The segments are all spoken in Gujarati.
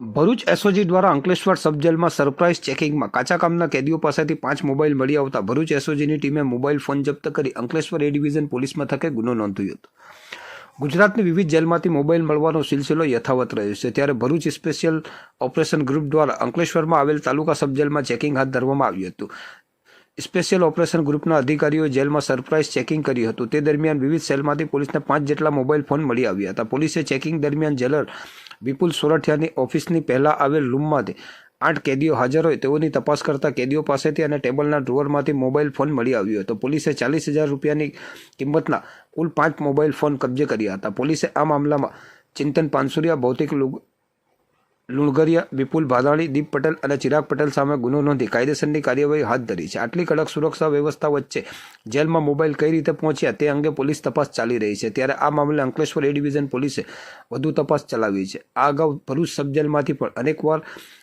ભરૂચ એસઓજી દ્વારા અંકલેશ્વર સબજેલમાં સરપ્રાઇઝ ચેકિંગમાં કાચા કામના કેદીઓ પાસેથી પાંચ મોબાઈલ મળી આવતા ભરૂચ એસઓજીની ટીમે મોબાઈલ ફોન જપ્ત કરી અંકલેશ્વર એ ડિવિઝન પોલીસ મથકે ગુનો નોંધ્યો હતો. ગુજરાતની વિવિધ જેલમાંથી મોબાઈલ મળવાનો સિલસિલો યથાવત રહ્યો છે. ત્યારે ભરૂચ સ્પેશિયલ ઓપરેશન ગ્રુપ દ્વારા અંકલેશ્વરમાં આવેલ તાલુકા સબજેલમાં ચેકિંગ હાથ ધરવામાં આવ્યું હતું. સ્પેશિયલ ઓપરેશન ગ્રુપના અધિકારીઓએ જેલમાં સરપ્રાઇઝ ચેકિંગ કર્યું હતું. તે દરમિયાન વિવિધ સેલમાંથી પોલીસને પાંચ જેટલા મોબાઈલ ફોન મળી આવ્યા હતા. પોલીસે ચેકિંગ દરમિયાન જેલર વિપુલ સોરઠિયાની ઓફિસની પહેલાં આવેલ રૂમમાંથી આઠ કેદીઓ હાજર હોય તેઓની તપાસ કરતા કેદીઓ પાસેથી અને ટેબલના ડ્રોવરમાંથી મોબાઈલ ફોન મળી આવ્યો હતો. પોલીસે ચાલીસ હજાર રૂપિયાની કિંમતના કુલ પાંચ મોબાઈલ ફોન કબજે કર્યા હતા. પોલીસે આ મામલામાં ચિંતન પાનસુરિયા ભૌતિક લુણગરિયા, વિપુલ ભાદાણી, દીપ પટેલ અને ચિરાગ પટેલ સામે ગુનો નોંધી કાયદેસરની કાર્યવાહી હાથ ધરી છે. આટલી કડક સુરક્ષા વ્યવસ્થા વચ્ચે જેલમાં મોબાઈલ કઈ રીતે પહોંચ્યા તે અંગે પોલીસ તપાસ ચાલી રહી છે. ત્યારે આ મામલે અંકલેશ્વર એ ડિવિઝન પોલીસે વધુ તપાસ ચલાવી છે. આ અગાઉ ભરૂચ સબ જેલમાંથી પણ અનેકવાર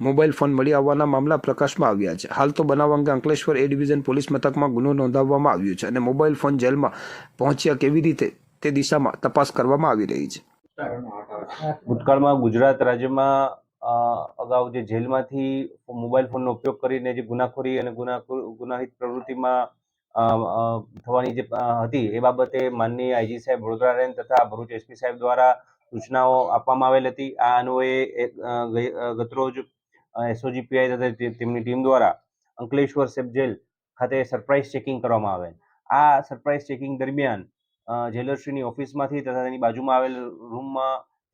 મોબાઈલ ફોન મળી આવવાના મામલા પ્રકાશમાં આવ્યા છે. હાલ તો બનાવ અંગે અંકલેશ્વર એ ડિવિઝન પોલીસ મથકમાં ગુનો નોંધાવવામાં આવ્યો છે અને મોબાઈલ ફોન જેલમાં પહોંચ્યા કેવી રીતે તે દિશામાં તપાસ કરવામાં આવી રહી છે. ભૂતકાળમાં ગુજરાત રાજ્યમાં અગાઉ જે જેલમાંથી મોબાઈલ ફોનનો ઉપયોગ કરીને જે ગુનાખોરી અને ગુના ગુનાહિત પ્રવૃત્તિમાં થવાની જે હતી, એ બાબતે માનનીય આઈજી સાહેબ વડોદરા રેન્જ તથા ભરૂચ એસપી સાહેબ દ્વારા સૂચનાઓ આપવામાં આવેલ હતી. આ અન્વયે ગતરોજ એસઓજી પીઆઈ તથા તેમની ટીમ દ્વારા અંકલેશ્વર સેફ જેલ ખાતે સરપ્રાઇઝ ચેકિંગ કરવામાં આવેલ. આ સરપ્રાઇઝ ચેકિંગ દરમિયાન જેલરશ્રીની ઓફિસમાંથી તથા તેની બાજુમાં આવેલ રૂમમાંથી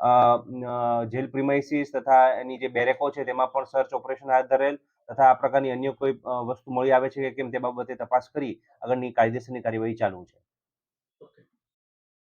જેલ પ્રિમાઇસીસ તથા એની જે બેરેકો છે તેમાં પણ સર્ચ ઓપરેશન હાથ ધરેલ તથા આ પ્રકારની અન્ય કોઈ વસ્તુ મળી આવે છે કે કેમ તે બાબતે તપાસ કરી આગળની કાયદેસરની કાર્યવાહી ચાલુ છે.